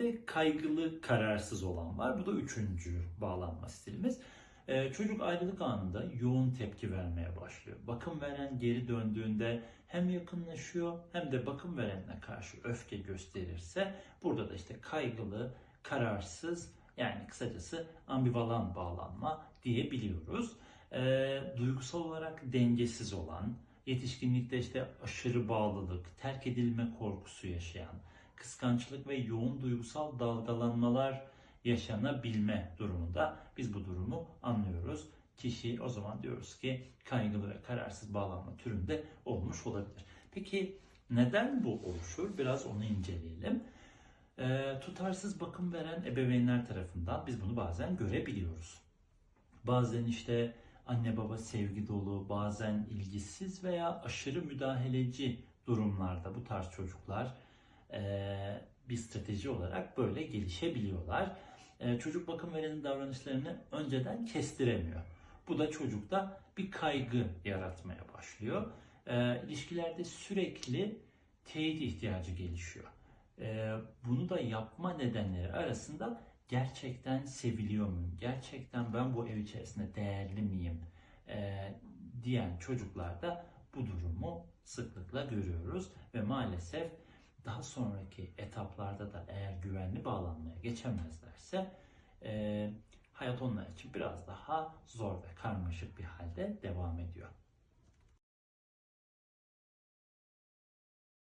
de kaygılı, kararsız olan var. Bu da üçüncü bağlanma stilimiz. Ee, çocuk ayrılık anında yoğun tepki vermeye başlıyor. Bakım veren geri döndüğünde hem yakınlaşıyor hem de bakım verenine karşı öfke gösterirse burada da işte kaygılı, kararsız yani kısacası ambivalan bağlanma diyebiliyoruz. Ee, duygusal olarak dengesiz olan, yetişkinlikte işte aşırı bağlılık, terk edilme korkusu yaşayan, kıskançlık ve yoğun duygusal dalgalanmalar yaşanabilme durumunda biz bu durumu anlıyoruz. Kişi o zaman diyoruz ki kaygılı ve kararsız bağlanma türünde olmuş olabilir. Peki neden bu oluşur? Biraz onu inceleyelim. Ee, tutarsız bakım veren ebeveynler tarafından biz bunu bazen görebiliyoruz. Bazen işte anne baba sevgi dolu, bazen ilgisiz veya aşırı müdahaleci durumlarda bu tarz çocuklar bir strateji olarak böyle gelişebiliyorlar. Eee, çocuk bakım verenin davranışlarını önceden kestiremiyor. Bu da çocukta bir kaygı yaratmaya başlıyor. Eee ilişkilerde sürekli teyit ihtiyacı gelişiyor. Bunu da yapma nedenleri arasında gerçekten seviliyor muyum? Gerçekten ben bu ev içerisinde değerli miyim? Diyen çocuklarda bu durumu sıklıkla görüyoruz ve maalesef daha sonraki etaplarda da eğer güvenli bağlanmaya geçemezlerse eee, hayat onlar için biraz daha zor ve karmaşık bir halde devam ediyor.